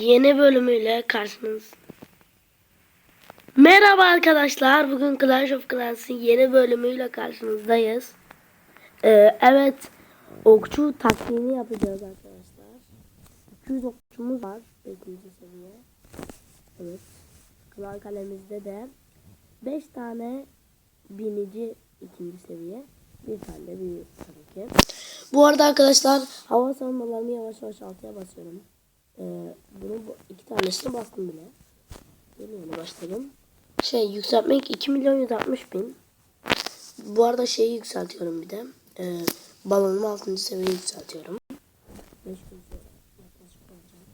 Yeni bölümüyle karşınız. Merhaba arkadaşlar. Bugün Clash of Clans'ın yeni bölümüyle karşınızdayız. Ee, evet. Okçu taktiğini yapacağız arkadaşlar. 200 okçumuz var. 5. seviye. Evet. Klan kalemizde de 5 tane binici ikinci seviye. Bir tane de büyük tabii ki. Bu arada arkadaşlar hava savunmalarını yavaş yavaş altıya basıyorum. Ee, bunu bu- iki tanesini bastım bile. Yeni başladım. Şey yükseltmek 2 milyon 160 bin. Bu arada şeyi yükseltiyorum bir de. Ee, balonumu 6. seviyeye yükseltiyorum. 5 gün sonra yaklaşık olacak.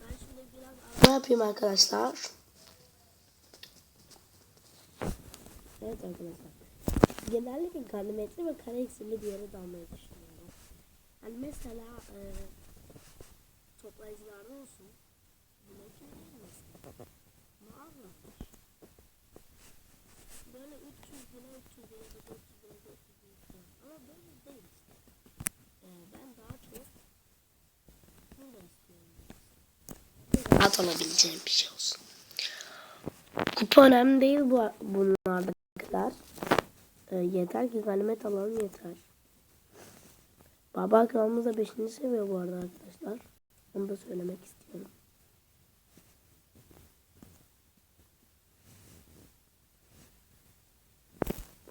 Ben şimdi biraz arama yapayım arkadaşlar. Evet arkadaşlar. Genellikle ganimetli ve kare isimli bir yere dalmayı düşünüyorum. Hani mesela e, toplayıcılarda olsun. Buradaki olmasın. Mağaza. Böyle 300 bine 300 bine 400 bine 400 bine falan. Ama böyle değil işte. E, ben daha çok burada istiyorum. Rahat alabileceğim bir şey olsun. Kupa önemli değil bu bunlarda kadar. E, yeter ki ganimet alalım yeter. Baba kralımız da 5. seviye bu arada arkadaşlar. Onu da söylemek istiyorum.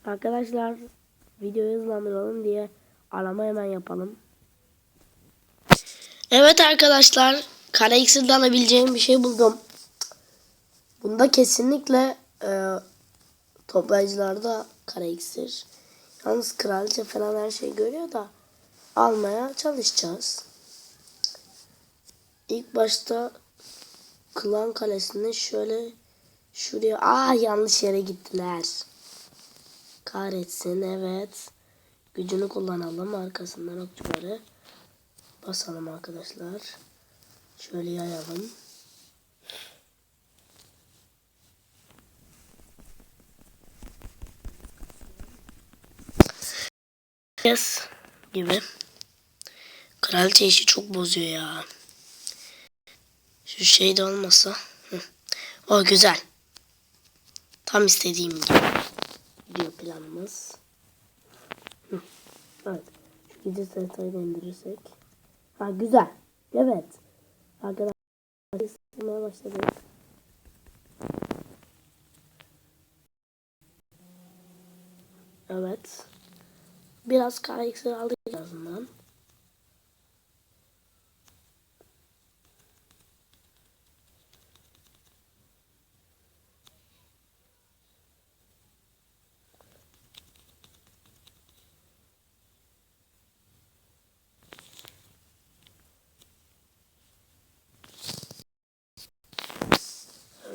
Arkadaşlar videoyu hızlandıralım diye arama hemen yapalım. Evet arkadaşlar kara iksirden alabileceğim bir şey buldum. Bunda kesinlikle e, toplayıcılarda kara iksir. Yalnız kraliçe falan her şey görüyor da almaya çalışacağız. İlk başta klan kalesini şöyle şuraya ah yanlış yere gittiler. Kahretsin evet. Gücünü kullanalım arkasından okçuları basalım arkadaşlar. Şöyle yayalım. Yes gibi. Kraliçe işi çok bozuyor ya. Şu şey de olmasa. Hı. O güzel. Tam istediğim gibi. Diyor planımız. Evet. Şu gece sayfayı da indirirsek. Ha güzel. Evet. Arkadaşlar istemeye başladık. Evet. Biraz kara aldık azından.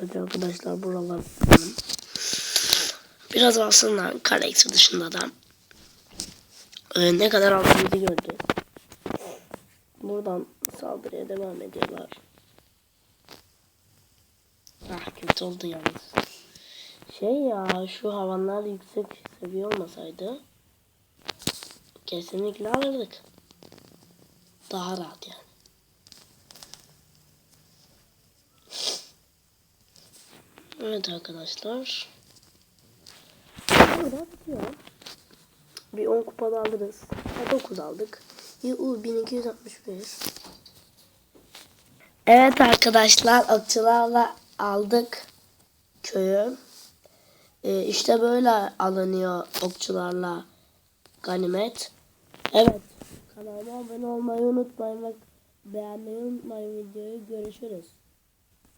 Evet arkadaşlar buralar biraz aslında kara iksir dışında da ee, ne kadar aldığımızı gördük. Buradan saldırıya devam ediyorlar. Ah kötü oldu yalnız. Şey ya şu havanlar yüksek seviye olmasaydı kesinlikle alırdık. Daha rahat yani. Evet arkadaşlar. Burada bitiyor. Bir 10 kupada alırız. Ha, 9 aldık. YU 1261. Evet arkadaşlar okçularla aldık köyü. Ee, işte böyle alınıyor okçularla ganimet. Evet kanalıma abone olmayı unutmayın ve beğenmeyi unutmayın videoyu. Görüşürüz.